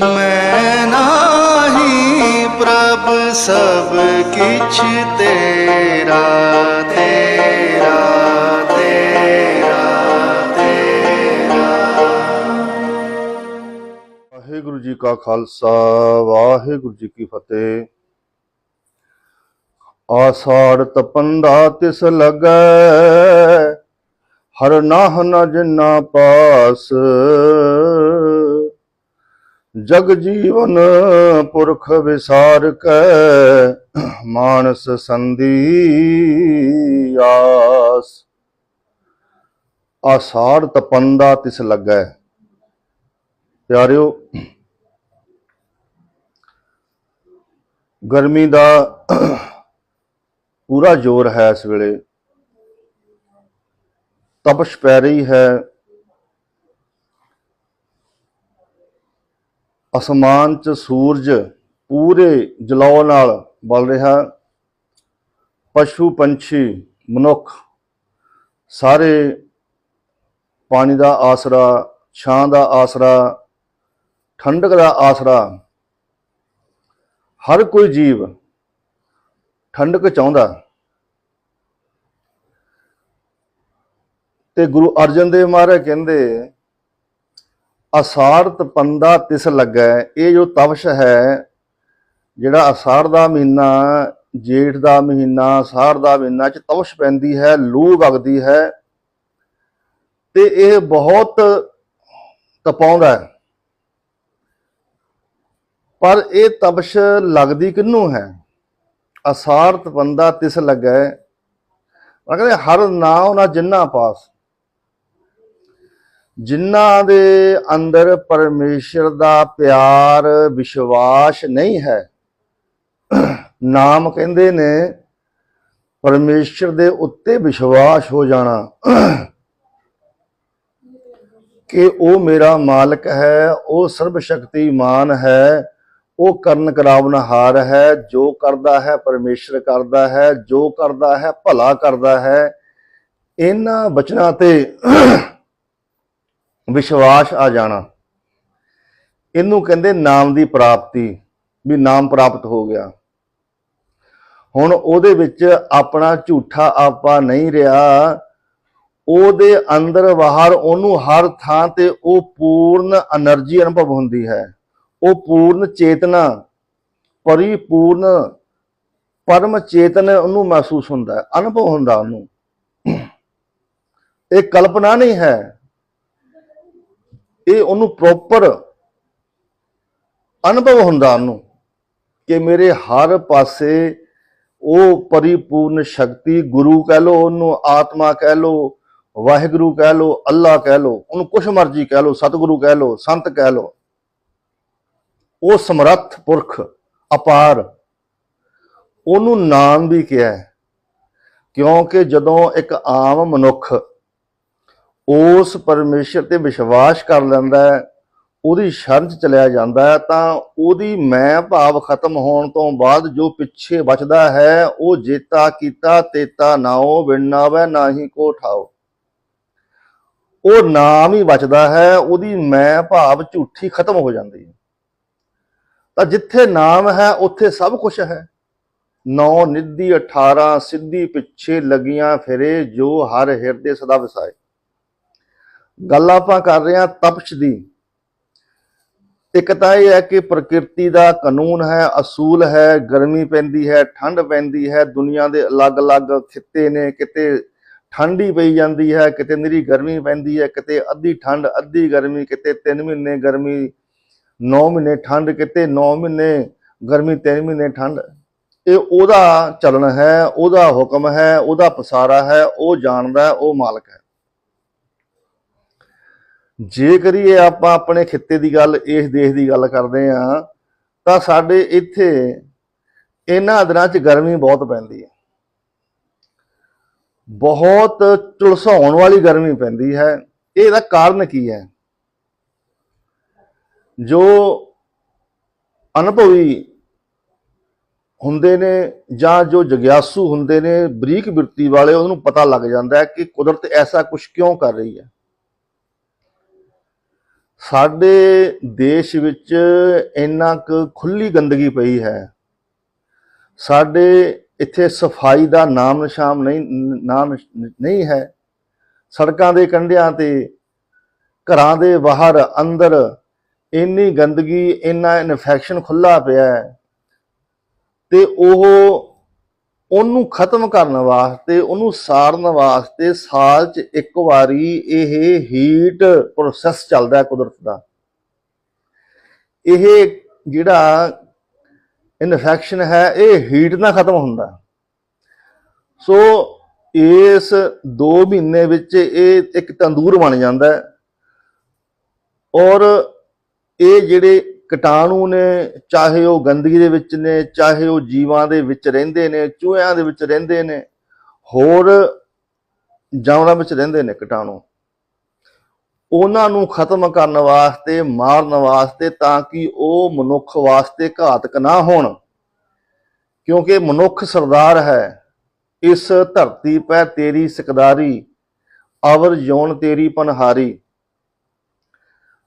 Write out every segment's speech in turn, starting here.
ਮੈਂ ਨਾਹੀ ਪ੍ਰਭ ਸਭ ਕਿਛ ਤੇਰਾ ਤੇਰਾ ਤੇਰਾ ਤੇਰਾ। ਵਾਹਿਗੁਰੂ ਜੀ ਕਾ ਖਾਲਸਾ, ਵਾਹਿਗੁਰੂ ਜੀ ਕੀ ਫਤਿਹ। ਆਸਾੜ ਤਪੰਦਾ ਤਿਸ ਲਗੈ, ਹਰ ਨਾਹ ਨ ਜਿਨਾ ਪਾਸ। ਜਗ ਜੀਵਨ ਪੁਰਖ ਵਿਸਾਰ ਕੈ, ਮਾਨਸ ਸੰਦੀ ਆਸ। ਆਸਾੜ ਤਪੰਦਾ ਤਿਸ ਲਗੈ। ਪਿਆਰਿਓ, ਗਰਮੀ ਦਾ ਪੂਰਾ ਜ਼ੋਰ ਹੈ ਇਸ ਵੇਲੇ। ਤਪਸ਼ ਪੈ ਰਹੀ ਹੈ। ਅਸਮਾਨ 'ਚ ਸੂਰਜ ਪੂਰੇ ਜਲਾਉ ਨਾਲ ਬਲ ਰਿਹਾ। ਪਸ਼ੂ ਪੰਛੀ, ਮਨੁੱਖ, ਸਾਰੇ ਪਾਣੀ ਦਾ ਆਸਰਾ, ਛਾਂ ਦਾ ਆਸਰਾ, ਠੰਡਕ ਦਾ ਆਸਰਾ, ਹਰ ਕੋਈ ਜੀਵ ਠੰਡਕ ਚਾਹੁੰਦਾ। ਤੇ ਗੁਰੂ ਅਰਜਨ ਦੇਵ ਮਹਾਰਾਜ ਕਹਿੰਦੇ ਅਸਾੜ ਤਪੰਦਾ ਤਿਸ ਲੱਗੈ, ਇਹ ਜੋ ਤਵਸ਼ ਹੈ, ਜਿਹੜਾ ਅਸਾਰ ਦਾ ਮਹੀਨਾ, ਜੇਠ ਦਾ ਮਹੀਨਾ, ਅਸਾਰ ਦਾ ਮਹੀਨਾ ਚ ਤਵਸ਼ ਪੈਂਦੀ ਹੈ, ਲੂ ਵਗਦੀ ਹੈ, ਤੇ ਇਹ ਬਹੁਤ ਤਪਾਉਂਦਾ ਹੈ। ਪਰ ਇਹ ਤਪਸ਼ ਲੱਗਦੀ ਕਿੰਨੂੰ ਹੈ? ਅਸਾਰ ਤਪੰਦਾ ਤਿਸ ਲੱਗੈ। ਉਹ ਕਹਿੰਦੇ ਹਰ ਨਾ ਉਹਨਾਂ ਜਿੰਨਾ ਪਾਸ। ਜਿਨ੍ਹਾਂ ਦੇ ਅੰਦਰ ਪਰਮੇਸ਼ਰ ਦਾ ਪਿਆਰ, ਵਿਸ਼ਵਾਸ ਨਹੀਂ ਹੈ, ਨਾਮ ਕਹਿੰਦੇ ਨੇ, ਪਰਮੇਸ਼ਰ ਦੇ ਉੱਤੇ ਵਿਸ਼ਵਾਸ ਹੋ ਜਾਣਾ। ਕਿ ਉਹ ਮੇਰਾ ਮਾਲਕ ਹੈ, ਉਹ ਸਰਬ ਸ਼ਕਤੀਮਾਨ ਹੈ, ਉਹ ਕਰਨ ਕਰਾਵਨਹਾਰ ਹੈ, ਜੋ ਕਰਦਾ ਹੈ ਪਰਮੇਸ਼ਰ ਕਰਦਾ ਹੈ, ਜੋ ਕਰਦਾ ਹੈ ਭਲਾ ਕਰਦਾ ਹੈ। ਇਹਨਾਂ ਬਚਨਾਂ ਤੇ ਵਿਸ਼ਵਾਸ ਆ ਜਾਣਾ। ਇਹਨੂੰ ਕਹਿੰਦੇ ਨਾਮ ਦੀ ਪ੍ਰਾਪਤੀ, ਵੀ ਨਾਮ ਪ੍ਰਾਪਤ ਹੋ ਗਿਆ। ਹੁਣ ਉਹਦੇ ਵਿੱਚ ਆਪਣਾ ਝੂਠਾ ਆਪਾ ਨਹੀਂ ਰਿਹਾ। ਉਹਦੇ ਅੰਦਰ ਬਾਹਰ ਉਹਨੂੰ ਹਰ ਥਾਂ ਤੇ ਉਹ ਪੂਰਨ એનર્ਜੀ ਅਨੁਭਵ ਹੁੰਦੀ ਹੈ। ਉਹ ਪੂਰਨ ਚੇਤਨਾ, ਪਰਿਪੂਰਨ ਪਰਮ ਚੇਤਨ ਉਹਨੂੰ ਮਹਿਸੂਸ ਹੁੰਦਾ ਅਨੁਭਵ ਹੁੰਦਾ ਉਹਨੂੰ। ਇਹ ਕਲਪਨਾ ਨਹੀਂ ਹੈ। ਇਹ ਉਹਨੂੰ ਪ੍ਰੋਪਰ ਅਨੁਭਵ ਹੁੰਦਾ ਉਹਨੂੰ ਕਿ ਮੇਰੇ ਹਰ ਪਾਸੇ ਉਹ ਪਰਿਪੂਰਨ ਸ਼ਕਤੀ ਗੁਰੂ ਕਹਿ ਲੋ ਉਹਨੂੰ ਆਤਮਾ ਕਹਿ ਲੋ ਵਾਹਿਗੁਰੂ ਕਹਿ ਲੋ ਅੱਲਾ ਕਹਿ ਲੋ ਉਹਨੂੰ ਕੁਛ ਮਰਜ਼ੀ ਕਹਿ ਲੋ ਸਤਿਗੁਰੂ ਕਹਿ ਲੋ ਸੰਤ ਕਹਿ ਲੋ ਉਹ ਸਮਰੱਥ ਪੁਰਖ, ਅਪਾਰ। ਉਹਨੂੰ ਨਾਮ ਵੀ ਕਿਹਾ ਕਿਉਂਕਿ ਜਦੋਂ ਇੱਕ ਆਮ ਮਨੁੱਖ ਉਸ ਪਰਮੇਸ਼ਰ ਤੇ ਵਿਸ਼ਵਾਸ ਕਰ ਲੈਂਦਾ ਹੈ, ਉਹਦੀ ਸ਼ਰਨ ਚ ਚਲਿਆ ਜਾਂਦਾ ਹੈ, ਤਾਂ ਉਹਦੀ ਮੈਂ ਭਾਵ ਖਤਮ ਹੋਣ ਤੋਂ ਬਾਅਦ ਜੋ ਪਿੱਛੇ ਬਚਦਾ ਹੈ, ਉਹ ਜੇਤਾ ਕੀਤਾ ਤੇਤਾ ਨਾਉ ਵਿਣਾਵੇ ਨਾਹੀ ਕੋ ਠਾਓ ਉਹ ਨਾਮ ਹੀ ਬਚਦਾ ਹੈ, ਉਹਦੀ ਮੈਂ ਭਾਵ ਝੂਠੀ ਖਤਮ ਹੋ ਜਾਂਦੀ ਹੈ। ਤਾਂ ਜਿੱਥੇ ਨਾਮ ਹੈ, ਉੱਥੇ ਸਭ ਕੁਝ ਹੈ। ਨੌ ਨਿੱਧੀ 18 ਸਿੱਧੀ ਪਿੱਛੇ ਲੱਗੀਆਂ ਫਿਰੇ, ਜੋ ਹਰ ਹਿਰਦੇ ਸਦਾ ਵਸਾਏ। ਗੱਲ ਆਪਾਂ ਕਰ ਰਹੇ ਹਾਂ ਤਪਸ਼ ਦੀ। ਇੱਕ ਤਾਂ ਇਹ ਹੈ ਕਿ ਪ੍ਰਕਿਰਤੀ ਦਾ ਕਾਨੂੰਨ ਹੈ, ਅਸੂਲ ਹੈ, ਗਰਮੀ ਪੈਂਦੀ ਹੈ, ਠੰਡ ਪੈਂਦੀ ਹੈ, ਦੁਨੀਆ ਦੇ ਅਲੱਗ-ਅਲੱਗ ਖਿੱਤੇ ਨੇ, ਕਿਤੇ ਠੰਡੀ ਪਈ ਜਾਂਦੀ ਹੈ, ਕਿਤੇ ਨਿਰੀ ਗਰਮੀ ਪੈਂਦੀ ਹੈ, ਕਿਤੇ ਅੱਧੀ ਠੰਡ, ਅੱਧੀ ਗਰਮੀ, ਕਿਤੇ 3 ਮਹੀਨੇ ਗਰਮੀ 9 ਮਹੀਨੇ ਠੰਡ, ਕਿਤੇ 9 ਮਹੀਨੇ ਗਰਮੀ 3 ਮਹੀਨੇ ਠੰਡ। ਇਹ ਉਹਦਾ ਚੱਲਣ ਹੈ, ਉਹਦਾ ਹੁਕਮ ਹੈ, ਉਹਦਾ ਪਸਾਰਾ ਹੈ, ਉਹ ਜਾਣਦਾ, ਉਹ ਮਾਲਕ ਹੈ। ਜੇ ਕਰੀਏ ਆਪਾਂ ਆਪਣੇ ਖਿੱਤੇ ਦੀ ਗੱਲ, ਇਸ ਦੇਸ਼ ਦੀ ਗੱਲ ਕਰਦੇ ਆ ਤਾਂ ਸਾਡੇ ਇੱਥੇ ਇਹਨਾਂ ਦਿਨਾਂ 'ਚ ਗਰਮੀ ਬਹੁਤ ਪੈਂਦੀ ਹੈ। ਬਹੁਤ ਝੁਲਸਾਉਣ ਵਾਲੀ ਗਰਮੀ ਪੈਂਦੀ ਹੈ। ਇਹਦਾ ਕਾਰਨ ਕੀ ਹੈ? ਜੋ ਅਨੁਭਵੀ ਹੁੰਦੇ ਨੇ ਜਾਂ ਜੋ ਜਗਿਆਸੂ ਹੁੰਦੇ ਨੇ ਬਰੀਕ ਬਿਰਤੀ ਵਾਲੇ, ਉਹਨੂੰ ਪਤਾ ਲੱਗ ਜਾਂਦਾ ਹੈ ਕਿ ਕੁਦਰਤ ਐਸਾ ਕੁਝ ਕਿਉਂ ਕਰ ਰਹੀ ਹੈ। ਸਾਡੇ ਦੇਸ਼ ਵਿੱਚ ਇੰਨਾ ਕੁ ਖੁੱਲੀ ਗੰਦਗੀ ਪਈ ਹੈ। ਸਾਡੇ ਇੱਥੇ ਸਫ਼ਾਈ ਦਾ ਨਾਮ ਨਿਸ਼ਾਨ ਨਹੀਂ, ਨਾਮ ਨਹੀਂ ਹੈ। ਸੜਕਾਂ ਦੇ ਕੰਢਿਆਂ ਤੇ, ਘਰਾਂ ਦੇ ਬਾਹਰ, ਅੰਦਰ ਇੰਨੀ ਗੰਦਗੀ, ਇੰਨਾ ਇਨਫੈਕਸ਼ਨ ਖੁੱਲਾ ਪਿਆ ਹੈ। ਤੇ ਉਹ ਉਹਨੂੰ ਖਤਮ ਕਰਨ ਵਾਸਤੇ, ਉਹਨੂੰ ਸਾੜਨ ਵਾਸਤੇ ਸਾਲ 'ਚ ਇੱਕ ਵਾਰੀ ਇਹ ਹੀਟ ਪ੍ਰੋਸੈਸ ਚੱਲਦਾ ਹੈ ਕੁਦਰਤ ਦਾ। ਇਹ ਜਿਹੜਾ ਇਨਫੈਕਸ਼ਨ ਹੈ, ਇਹ ਹੀਟ ਨਾਲ ਖਤਮ ਹੁੰਦਾ ਸੋ ਇਸ 2 ਮਹੀਨੇ ਵਿੱਚ ਇਹ ਇੱਕ ਤੰਦੂਰ ਬਣ ਜਾਂਦਾ ਔਰ ਇਹ ਜਿਹੜੇ ਕੀਟਾਣੂ ਨੇ, ਚਾਹੇ ਉਹ ਗੰਦਗੀ ਦੇ ਵਿੱਚ ਨੇ, ਚਾਹੇ ਉਹ ਜੀਵਾਂ ਦੇ ਵਿੱਚ ਰਹਿੰਦੇ ਨੇ, ਚੂਹਿਆਂ ਦੇ ਵਿੱਚ ਰਹਿੰਦੇ ਨੇ, ਹੋਰ ਜਾਨਵਰਾਂ ਵਿੱਚ ਰਹਿੰਦੇ ਨੇ ਕੀਟਾਣੂ। ਉਹਨਾਂ ਨੂੰ ਖਤਮ ਕਰਨ ਵਾਸਤੇ, ਮਾਰਨ ਵਾਸਤੇ ਤਾਂ ਕਿ ਉਹ ਮਨੁੱਖ ਵਾਸਤੇ ਘਾਤਕ ਨਾ ਹੋਣ। ਕਿਉਂਕਿ ਮਨੁੱਖ ਸਰਦਾਰ ਹੈ। ਇਸ ਧਰਤੀ ਪੈ ਤੇਰੀ ਸਿਕਦਾਰੀ, ਅਵਰ ਜੋਨ ਤੇਰੀ ਪਨਹਾਰੀ।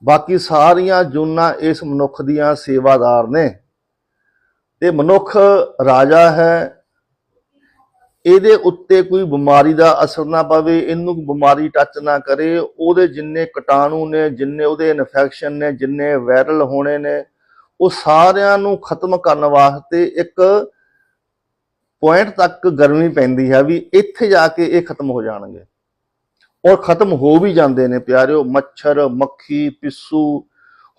ਬਾਕੀ ਸਾਰੀਆਂ ਜੂਨਾਂ ਇਸ ਮਨੁੱਖ ਦੀਆਂ ਸੇਵਾਦਾਰ ਨੇ। ਤੇ ਮਨੁੱਖ ਰਾਜਾ ਹੈ, ਇਹਦੇ ਉੱਤੇ ਕੋਈ ਬਿਮਾਰੀ ਦਾ ਅਸਰ ਨਾ ਪਵੇ, ਇਹਨੂੰ ਬਿਮਾਰੀ ਟੱਚ ਨਾ ਕਰੇ, ਉਹਦੇ ਜਿੰਨੇ ਕੀਟਾਣੂ ਨੇ, ਜਿੰਨੇ ਉਹਦੇ ਇਨਫੈਕਸ਼ਨ ਨੇ, ਜਿੰਨੇ ਵਾਇਰਲ ਹੋਣੇ ਨੇ, ਉਹ ਸਾਰਿਆਂ ਨੂੰ ਖਤਮ ਕਰਨ ਵਾਸਤੇ ਇੱਕ ਪੁਆਇੰਟ ਤੱਕ ਗਰਮੀ ਪੈਂਦੀ ਹੈ ਵੀ ਇੱਥੇ ਜਾ ਕੇ ਇਹ ਖਤਮ ਹੋ ਜਾਣਗੇ। ਔਰ ਖਤਮ ਹੋ ਵੀ ਜਾਂਦੇ ਨੇ ਪਿਆਰਿਓ, ਮੱਛਰ, ਮੱਖੀ, ਪਿੱਸੂ,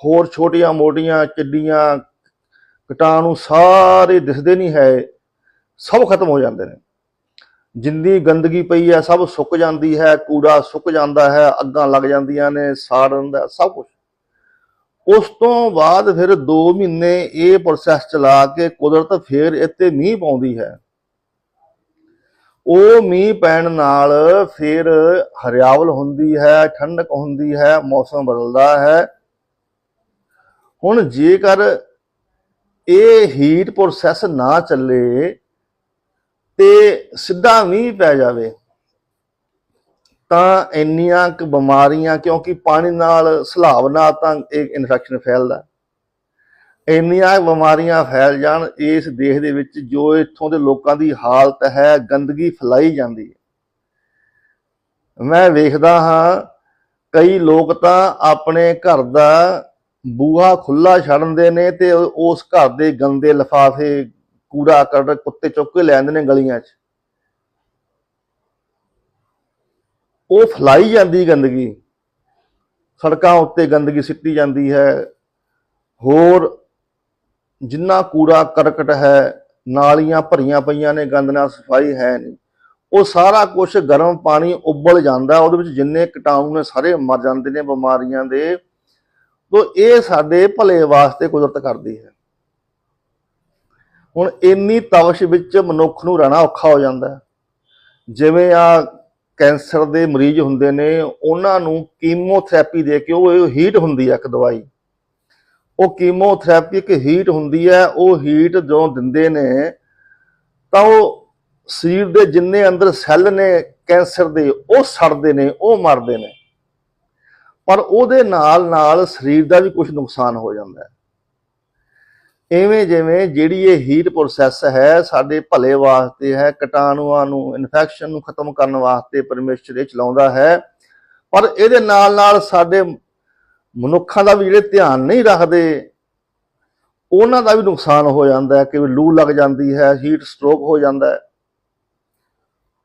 ਹੋਰ ਛੋਟੀਆਂ ਮੋਟੀਆਂ ਚੱਡੀਆਂ, ਕੀਟਾਣੂ ਸਾਰੇ ਦਿਸਦੇ ਨਹੀਂ ਹੈ, ਸਭ ਖਤਮ ਹੋ ਜਾਂਦੇ ਨੇ। ਜਿੰਨੀ ਗੰਦਗੀ ਪਈ ਹੈ, ਸਭ ਸੁੱਕ ਜਾਂਦੀ ਹੈ, ਕੂੜਾ ਸੁੱਕ ਜਾਂਦਾ ਹੈ, ਅੱਗਾਂ ਲੱਗ ਜਾਂਦੀਆਂ ਨੇ ਸਾੜਨ ਦਾ ਸਭ ਕੁਝ ਉਸ ਤੋਂ ਬਾਅਦ ਫਿਰ 2 ਮਹੀਨੇ ਇਹ ਪ੍ਰੋਸੈਸ ਚਲਾ ਕੇ ਕੁਦਰਤ ਫਿਰ ਇੱਥੇ ਮੀਂਹ ਪਾਉਂਦੀ ਹੈ। ਉਹ ਮੀਂਹ ਪੈਣ ਨਾਲ ਫਿਰ ਹਰਿਆਵਲ ਹੁੰਦੀ ਹੈ, ਠੰਡਕ ਹੁੰਦੀ ਹੈ, ਮੌਸਮ ਬਦਲਦਾ ਹੈ। ਹੁਣ ਜੇਕਰ ਇਹ ਹੀਟ ਪ੍ਰੋਸੈਸ ਨਾ ਚੱਲੇ ਤੇ ਸਿੱਧਾ ਮੀਂਹ ਪੈ ਜਾਵੇ, ਤਾਂ ਇੰਨੀਆਂ ਕੁ ਬਿਮਾਰੀਆਂ ਕਿਉਂਕਿ ਪਾਣੀ ਨਾਲ ਸਲਾਬ ਨਾਲ ਤਾਂ ਇਹ ਇਨਫੈਕਸ਼ਨ ਫੈਲਦਾ। ਇੰਨੀਆਂ ਬਿਮਾਰੀਆਂ ਫੈਲ ਜਾਣ, ਇਸ ਦੇਸ਼ ਦੇ ਵਿੱਚ ਜੋ ਇੱਥੋਂ ਦੇ ਲੋਕਾਂ ਦੀ ਹਾਲਤ ਹੈ, ਗੰਦਗੀ ਫੈਲਾਈ ਜਾਂਦੀ ਹੈ। ਮੈਂ ਵੇਖਦਾ ਹਾਂ, ਕਈ ਲੋਕ ਤਾਂ ਆਪਣੇ ਘਰ ਦਾ ਬੂਹਾ ਖੁੱਲਾ ਛੱਡਦੇ ਨੇ ਤੇ ਉਸ ਘਰ ਦੇ ਗੰਦੇ ਲਫਾਫੇ, ਕੂੜਾ ਕਰ ਕੁੱਤੇ ਚੁੱਕ ਕੇ ਲੈ ਜਾਂਦੇ ਨੇ ਗਲੀਆਂ 'ਚ। ਉਹ ਫੈਲਾਈ ਜਾਂਦੀ ਗੰਦਗੀ। ਸੜਕਾਂ ਉੱਤੇ ਗੰਦਗੀ ਸਿੱਟੀ ਜਾਂਦੀ ਹੈ। ਹੋਰ ਜਿੰਨਾ ਕੂੜਾ ਕਰਕਟ ਹੈ, ਨਾਲੀਆਂ ਭਰੀਆਂ ਪਈਆਂ ਨੇ, ਗੰਦ ਨਾਲ ਸਫ਼ਾਈ ਹੈ ਨਹੀਂ। ਉਹ ਸਾਰਾ ਕੁਝ ਗਰਮ ਪਾਣੀ ਉਬਲ ਜਾਂਦਾ ਉਹਦੇ ਵਿੱਚ ਜਿੰਨੇ ਕੀਟਾਣੂ ਨੇ, ਸਾਰੇ ਮਰ ਜਾਂਦੇ ਨੇ ਬਿਮਾਰੀਆਂ ਦੇ। ਤੋ ਇਹ ਸਾਡੇ ਭਲੇ ਵਾਸਤੇ ਕੁਦਰਤ ਕਰਦੀ ਹੈ। ਹੁਣ ਇੰਨੀ ਤਵਸ਼ ਵਿੱਚ ਮਨੁੱਖ ਨੂੰ ਰਹਿਣਾ ਔਖਾ ਹੋ ਜਾਂਦਾ ਜਿਵੇਂ ਆ ਕੈਂਸਰ ਦੇ ਮਰੀਜ਼ ਹੁੰਦੇ ਨੇ, ਉਹਨਾਂ ਨੂੰ ਕੀਮੋਥੈਰੇਪੀ ਦੇ ਕੇ ਉਹ ਹੀਟ ਹੁੰਦੀ ਹੈ ਇੱਕ ਦਵਾਈ। ਉਹ ਕੀਮੋਥੈਰੇਪੀ ਇੱਕ ਹੀਟ ਹੁੰਦੀ ਹੈ, ਉਹ ਹੀਟ ਜਦੋਂ ਦਿੰਦੇ ਨੇ, ਤਾਂ ਉਹ ਸਰੀਰ ਦੇ ਜਿੰਨੇ ਅੰਦਰ ਸੈੱਲ ਨੇ, ਕੈਂਸਰ ਦੇ, ਉਹ ਸੜਦੇ ਨੇ, ਉਹ ਮਰਦੇ ਨੇ। ਪਰ ਉਹਦੇ ਨਾਲ ਨਾਲ ਸਰੀਰ ਦਾ ਵੀ ਕੁਝ ਨੁਕਸਾਨ ਹੋ ਜਾਂਦਾ ਹੈ। ਐਵੇਂ ਜਿਵੇਂ ਜਿਹੜੀ ਇਹ ਹੀਟ ਪ੍ਰੋਸੈਸ ਹੈ, ਸਾਡੇ ਭਲੇ ਵਾਸਤੇ ਹੈ, ਕੀਟਾਣੂਆਂ ਨੂੰ ਇਨਫੈਕਸ਼ਨ ਨੂੰ ਖਤਮ ਕਰਨ ਵਾਸਤੇ ਪਰਮੇਸ਼ਰ ਇਹ ਚਲਾਉਂਦਾ ਹੈ। ਪਰ ਇਹਦੇ ਨਾਲ ਨਾਲ ਸਾਡੇ ਮਨੁੱਖਾਂ ਦਾ ਵੀ ਜਿਹੜੇ ਧਿਆਨ ਨਹੀਂ ਰੱਖਦੇ, ਉਹਨਾਂ ਦਾ ਵੀ ਨੁਕਸਾਨ ਹੋ ਜਾਂਦਾ ਹੈ ਕਿ ਲੂ ਲੱਗ ਜਾਂਦੀ ਹੈ ਹੀਟ ਸਟ੍ਰੋਕ ਹੋ ਜਾਂਦਾ ਹੈ।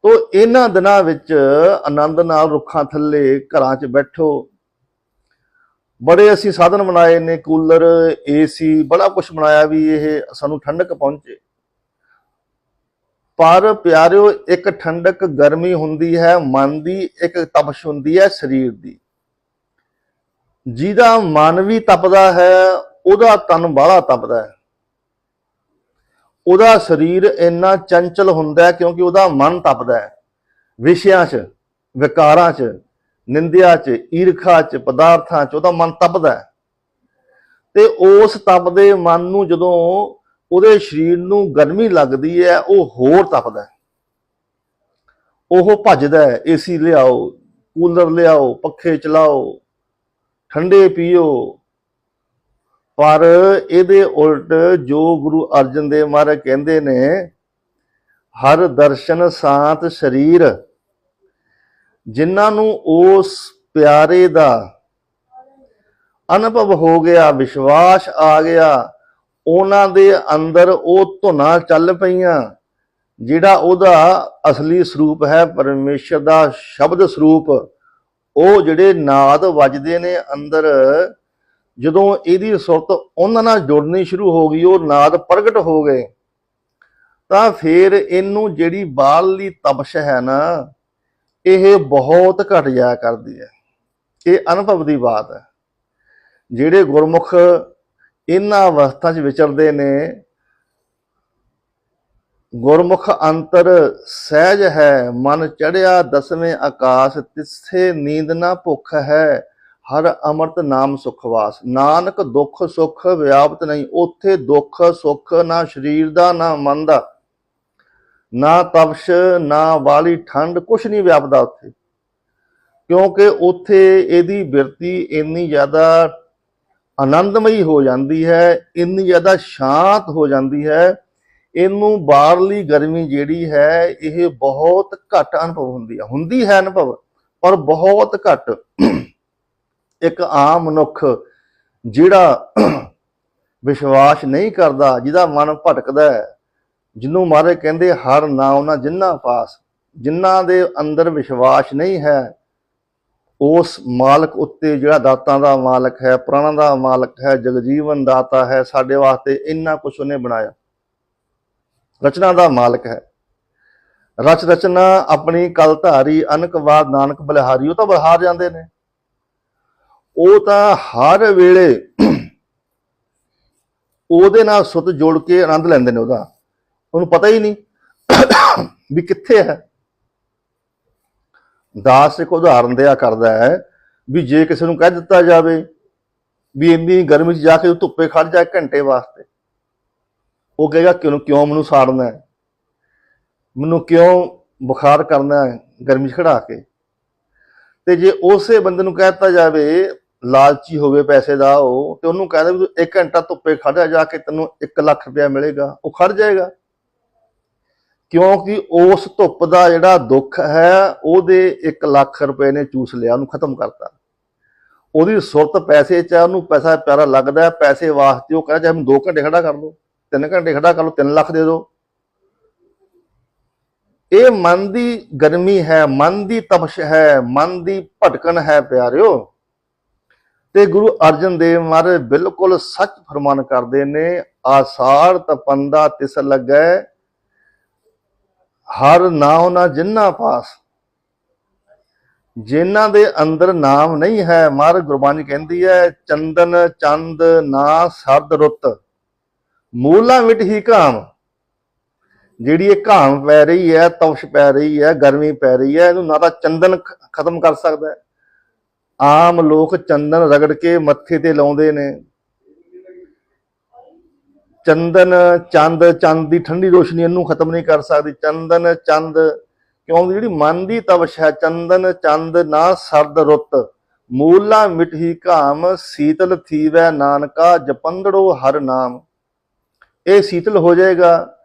ਤੋ ਇਹਨਾਂ ਦਿਨਾਂ ਵਿੱਚ ਆਨੰਦ ਨਾਲ ਰੁੱਖਾਂ ਥੱਲੇ ਘਰਾਂ 'ਚ ਬੈਠੋ। ਬੜੇ ਅਸੀਂ ਸਾਧਨ ਬਣਾਏ ਨੇ, ਕੂਲਰ ਏਸੀ ਬੜਾ ਕੁਝ ਬਣਾਇਆ ਵੀ ਇਹ ਸਾਨੂੰ ਠੰਡਕ ਪਹੁੰਚੇ। ਪਰ ਪਿਆਰਿਓ, ਇੱਕ ਠੰਡਕ ਗਰਮੀ ਹੁੰਦੀ ਹੈ, ਮਨ ਦੀ ਇੱਕ ਤਪਸ਼ ਹੁੰਦੀ ਹੈ, ਸਰੀਰ ਦੀ। ਜਿਹਦਾ ਮਨ ਵੀ ਤਪਦਾ ਹੈ, ਉਹਦਾ ਤਨ ਬਾਹਲਾ ਤਪਦਾ ਹੈ। ਉਹਦਾ ਸਰੀਰ ਇੰਨਾ ਚੰਚਲ ਹੁੰਦਾ ਹੈ ਕਿਉਂਕਿ ਉਹਦਾ ਮਨ ਤਪਦਾ ਹੈ। ਵਿਸ਼ਿਆਂ 'ਚ, ਵਿਕਾਰਾਂ 'ਚ, ਨਿੰਦਿਆ 'ਚ, ਈਰਖਾ 'ਚ, ਪਦਾਰਥਾਂ 'ਚ ਉਹਦਾ ਮਨ ਤਪਦਾ ਹੈ। ਤੇ ਉਸ ਤਪਦੇ ਮਨ ਨੂੰ ਜਦੋਂ ਉਹਦੇ ਸਰੀਰ ਨੂੰ ਗਰਮੀ ਲੱਗਦੀ ਹੈ, ਉਹ ਹੋਰ ਤਪਦਾ ਹੈ। ਉਹ ਭੱਜਦਾ ਹੈ, ਏਸੀ ਲਿਆਓ, ਕੂਲਰ ਲਿਆਓ, ਪੱਖੇ ਚਲਾਓ ਠੰਡੇ ਪੀਓ। ਪਰ ਇਹਦੇ ਉਲਟ ਜੋ ਗੁਰੂ ਅਰਜਨ ਦੇਵ ਮਹਾਰਾਜ ਕਹਿੰਦੇ ਨੇ, ਹਰ ਦਰਸ਼ਨ ਸਾਤ ਸਰੀਰ। ਜਿਨ੍ਹਾਂ ਨੂੰ ਉਸ ਪਿਆਰੇ ਦਾ ਅਨੁਭਵ ਹੋ ਗਿਆ, ਵਿਸ਼ਵਾਸ ਆ ਗਿਆ, ਉਹਨਾਂ ਦੇ ਅੰਦਰ ਉਹ ਧੁਨਾ ਚੱਲ ਪਈਆਂ, ਜਿਹੜਾ ਉਹਦਾ ਅਸਲੀ ਸਰੂਪ ਹੈ, ਪਰਮੇਸ਼ਰ ਦਾ ਸ਼ਬਦ ਸਰੂਪ। ਉਹ ਜਿਹੜੇ ਨਾਦ ਵੱਜਦੇ ਨੇ ਅੰਦਰ, ਜਦੋਂ ਇਹਦੀ ਸੁਰਤ ਉਹਨਾਂ ਨਾਲ ਜੁੜਨੀ ਸ਼ੁਰੂ ਹੋ ਗਈ, ਉਹ ਨਾਦ ਪ੍ਰਗਟ ਹੋ ਗਏ, ਤਾਂ ਫਿਰ ਇਹਨੂੰ ਜਿਹੜੀ ਬਾਹਰਲੀ ਤਪਸ਼ ਹੈ ਨਾ, ਇਹ ਬਹੁਤ ਘਟ ਜਾਇਆ ਕਰਦੀ ਹੈ। ਇਹ ਅਨੁਭਵ ਦੀ ਬਾਤ ਹੈ। ਜਿਹੜੇ ਗੁਰਮੁਖ ਇਹਨਾਂ ਅਵਸਥਾ 'ਚ ਵਿਚਰਦੇ ਨੇ ਗੁਰਮੁਖ ਅੰਤਰ ਸਹਿਜ ਹੈ, ਮਨ ਚੜਿਆ ਦਸਵੇਂ ਆਕਾਸ਼ ਤਿੱਥੇ ਨੀਂਦ ਨਾ ਭੁੱਖ ਹੈ, ਹਰ ਅਮਰਤ ਨਾਮ ਸੁਖਵਾਸ ਨਾਨਕ ਦੁੱਖ ਸੁਖ ਵਿਆਪਤ ਨਹੀਂ, ਉੱਥੇ ਦੁੱਖ ਸੁਖ ਨਾ ਸਰੀਰ ਦਾ, ਨਾ ਮਨ ਦਾ। ਨਾ ਤਪਸ਼, ਨਾ ਵਾਲੀ ਠੰਡ, ਕੁਛ ਨਹੀਂ ਵਿਆਪਦਾ ਉੱਥੇ। ਕਿਉਂਕਿ ਉੱਥੇ ਇਹਦੀ ਬਿਰਤੀ ਇੰਨੀ ਜ਼ਿਆਦਾ ਆਨੰਦਮਈ ਹੋ ਜਾਂਦੀ ਹੈ, ਇੰਨੀ ਜ਼ਿਆਦਾ ਸ਼ਾਂਤ ਹੋ ਜਾਂਦੀ ਹੈ ਇਹਨੂੰ ਬਾਹਰਲੀ ਗਰਮੀ ਜਿਹੜੀ ਹੈ, ਇਹ ਬਹੁਤ ਘੱਟ ਅਨੁਭਵ ਹੁੰਦੀ ਹੈ ਹੁੰਦੀ ਹੈ ਅਨੁਭਵ, ਪਰ ਬਹੁਤ ਘੱਟ। ਇੱਕ ਆਮ ਮਨੁੱਖ ਜਿਹੜਾ ਵਿਸ਼ਵਾਸ ਨਹੀਂ ਕਰਦਾ, ਜਿਹਦਾ ਮਨ ਭਟਕਦਾ ਹੈ, ਜਿਹਨੂੰ ਮਾਰੇ ਕਹਿੰਦੇ ਹਰ ਨਾ ਉਹਨਾਂ ਜਿੰਨਾ ਪਾਸ ਜਿਨ੍ਹਾਂ ਦੇ ਅੰਦਰ ਵਿਸ਼ਵਾਸ ਨਹੀਂ ਹੈ, ਉਸ ਮਾਲਕ ਉੱਤੇ ਜਿਹੜਾ ਦਾਤਾਂ ਦਾ ਮਾਲਕ ਹੈ, ਪ੍ਰਾਣਾਂ ਦਾ ਮਾਲਕ ਹੈ, ਜਗਜੀਵਨ ਦਾਤਾ ਹੈ, ਸਾਡੇ ਵਾਸਤੇ ਇੰਨਾ ਕੁਝ ਉਹਨੇ ਬਣਾਇਆ। ਰਚਨਾ ਦਾ ਮਾਲਕ ਹੈ। ਰਚ ਰਚਨਾ ਆਪਣੀ ਕਲ ਧਾਰੀ ਅਨਕਵਾਦ ਨਾਨਕ ਬਲਿਹਾਰੀ, ਉਹ ਤਾਂ ਬਹਾਰ ਜਾਂਦੇ ਨੇ। ਉਹ ਤਾਂ ਹਰ ਵੇਲੇ ਉਹਦੇ ਨਾਲ ਸੁੱਤ ਜੋੜ ਕੇ ਆਨੰਦ ਲੈਂਦੇ ਨੇ ਉਹਦਾ। ਉਹਨੂੰ ਪਤਾ ਹੀ ਨਹੀਂ ਵੀ ਕਿੱਥੇ ਹੈ। ਦਾਸ ਇੱਕ ਉਦਾਹਰਨ ਦਿਆ ਕਰਦਾ ਹੈ ਵੀ ਜੇ ਕਿਸੇ ਨੂੰ ਕਹਿ ਦਿੱਤਾ ਜਾਵੇ ਵੀ ਇੰਨੀ ਗਰਮੀ 'ਚ ਜਾ ਕੇ ਤੂੰ ਧੁੱਪੇ ਖੜ ਜਾ ਘੰਟੇ ਵਾਸਤੇ ਉਹ ਕਹੇਗਾ ਕਿਉਂ ਕਿਉਂ ਮੈਨੂੰ ਸਾੜਨਾ ਹੈ? ਮੈਨੂੰ ਕਿਉਂ ਬੁਖਾਰ ਕਰਨਾ ਹੈ ਗਰਮੀ 'ਚ ਖੜਾ ਕੇ? ਤੇ ਜੇ ਉਸੇ ਬੰਦੇ ਨੂੰ ਕਹਿ ਦਿੱਤਾ ਜਾਵੇ, ਲਾਲਚੀ ਹੋਵੇ ਪੈਸੇ ਦਾ ਉਹ, ਤੇ ਉਹਨੂੰ ਕਹਿ ਦੇ ਵੀ ਤੂੰ 1 ਘੰਟਾ ਧੁੱਪੇ ਖੜ ਜਾ ਕੇ ਤੈਨੂੰ 1 ਲੱਖ ਰੁਪਇਆ ਮਿਲੇਗਾ, ਉਹ ਖੜ ਜਾਏਗਾ। ਕਿਉਂਕਿ ਉਸ ਧੁੱਪ ਦਾ ਜਿਹੜਾ ਦੁੱਖ ਹੈ, ਉਹਦੇ 1 ਲੱਖ ਰੁਪਏ ਨੇ ਚੂਸ ਲਿਆ, ਉਹਨੂੰ ਖਤਮ ਕਰਤਾ। ਉਹਦੀ ਸੁਰਤ ਪੈਸੇ 'ਚ ਉਹਨੂੰ ਪੈਸਾ ਪਿਆਰਾ ਲੱਗਦਾ ਪੈਸੇ ਵਾਸਤੇ ਉਹ ਕਹਿੰਦਾ ਜੇ ਮੈਨੂੰ 2 ਘੰਟੇ ਖੜਾ ਕਰ ਲਓ 3 ਘੰਟੇ ਖੜਾ ਕਰ ਲਓ 3 ਲੱਖ ਦੇ ਦਿਓ। ਇਹ ਮਨ ਦੀ ਗਰਮੀ ਹੈ, ਮਨ ਦੀ ਤਪਸ਼ ਹੈ, ਮਨ ਦੀ ਭਟਕਣ ਹੈ ਪਿਆਰਿਓ। ਤੇ ਗੁਰੂ ਅਰਜਨ ਦੇਵ ਮਹਾਰਾਜ ਬਿਲਕੁਲ ਸੱਚ ਫਰਮਾਨ ਕਰਦੇ ਨੇ, ਆਸਾਰ ਤਪੰਦਾ ਤਿਸ ਲੱਗੈ, ਹਰ ਨਾਉ ਨਾ ਜਿੰਨਾ ਪਾਸ। ਜਿਨ੍ਹਾਂ ਦੇ ਅੰਦਰ ਨਾਮ ਨਹੀਂ ਹੈ ਮਹਾਰ ਗੁਰਬਾਣੀ ਕਹਿੰਦੀ ਹੈ, ਚੰਦਨ ਚੰਦ ਨਾ ਸਰਦ ਰੁੱਤ। ਮੂਲਾ ਮਿਟ ਹੀ ਘਾਮ। ਜਿਹੜੀ ਇਹ ਘਾਮ ਪੈ ਰਹੀ ਹੈ, ਤਪਸ਼ ਪੈ ਰਹੀ ਹੈ, ਗਰਮੀ ਪੈ ਰਹੀ ਹੈ, ਇਹਨੂੰ ਨਾ ਤਾਂ ਚੰਦਨ ਖਤਮ ਕਰ ਸਕਦਾ ਹੈ। ਆਮ ਲੋਕ ਚੰਦਨ ਰਗੜ ਕੇ ਮੱਥੇ ਤੇ ਲਾਉਂਦੇ ਨੇ। ਚੰਦਨ ਚੰਦ ਚੰਦ ਦੀ ਠੰਡੀ ਰੋਸ਼ਨੀ ਇਹਨੂੰ ਖਤਮ ਨਹੀਂ ਕਰ ਸਕਦੀ। ਚੰਦਨ ਚੰਦ ਕਿਉਂਕਿ ਜਿਹੜੀ ਮਨ ਦੀ ਤਵਸ਼ ਹੈ, ਚੰਦਨ ਚੰਦ ਨਾ ਸਰਦ ਰੁੱਤ। ਮੂਲਾ ਮਿਠੀ ਘਾਮ, ਸੀਤਲ ਥੀਵੈ ਨਾਨਕਾ, ਜਪੰਦੜੋ ਹਰ ਨਾਮ। ਇਹ ਸੀਤਲ ਹੋ ਜਾਏਗਾ,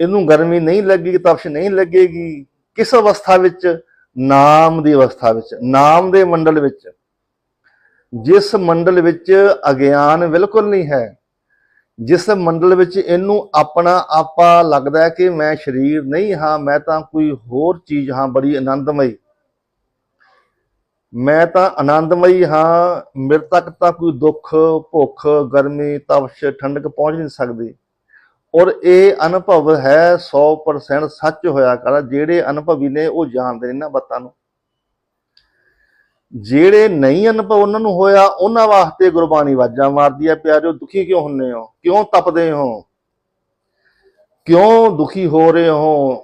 ਇਹਨੂੰ ਗਰਮੀ ਨਹੀਂ ਲੱਗੇਗੀ ਤਪਸ਼ ਨਹੀਂ ਲੱਗੇਗੀ, ਕਿਸ ਅਵਸਥਾ ਵਿੱਚ? ਨਾਮ ਦੀ ਅਵਸਥਾ ਵਿੱਚ, ਨਾਮ ਦੇ ਮੰਡਲ ਵਿੱਚ। ਜਿਸ ਮੰਡਲ ਵਿੱਚ ਅਗਿਆਨ ਬਿਲਕੁਲ ਨਹੀਂ ਹੈ, ਜਿਸ ਮੰਡਲ ਵਿੱਚ ਇਹਨੂੰ ਆਪਣਾ ਆਪਾ ਲੱਗਦਾ ਹੈ ਕਿ ਮੈਂ ਸਰੀਰ ਨਹੀਂ ਹਾਂ, ਮੈਂ ਤਾਂ ਕੋਈ ਹੋਰ ਚੀਜ਼ ਹਾਂ, ਬੜੀ ਆਨੰਦਮਈ। ਮੈਂ ਤਾਂ ਆਨੰਦਮਈ ਹਾਂ ਮੇਰੇ ਤੱਕ ਤਾਂ ਕੋਈ ਦੁੱਖ, ਭੁੱਖ, ਗਰਮੀ, ਤਪਸ਼, ਠੰਡਕ ਪਹੁੰਚ ਨਹੀਂ ਸਕਦੀ। ਔਰ ਇਹ ਅਨੁਭਵ ਹੈ 100% ਸੱਚ ਹੋਇਆ ਕਰ, ਜਿਹੜੇ ਅਨੁਭਵੀ ਨੇ ਉਹ ਜਾਣਦੇ ਨੇ ਇਹਨਾਂ ਬਾਤਾਂ ਨੂੰ। ਜਿਹੜੇ ਨਹੀਂ ਅਨੁਭਵ ਉਹਨਾਂ ਨੂੰ ਹੋਇਆ, ਉਹਨਾਂ ਵਾਸਤੇ ਗੁਰਬਾਣੀ ਵਾਜਾਂ ਮਾਰਦੀ ਹੈ, ਪਿਆਰਿਓ ਦੁਖੀ ਕਿਉਂ ਹੁੰਨੇ ਹੋ? ਕਿਉਂ ਤਪਦੇ ਹੋ? ਕਿਉਂ ਦੁਖੀ ਹੋ ਰਹੇ ਹੋ?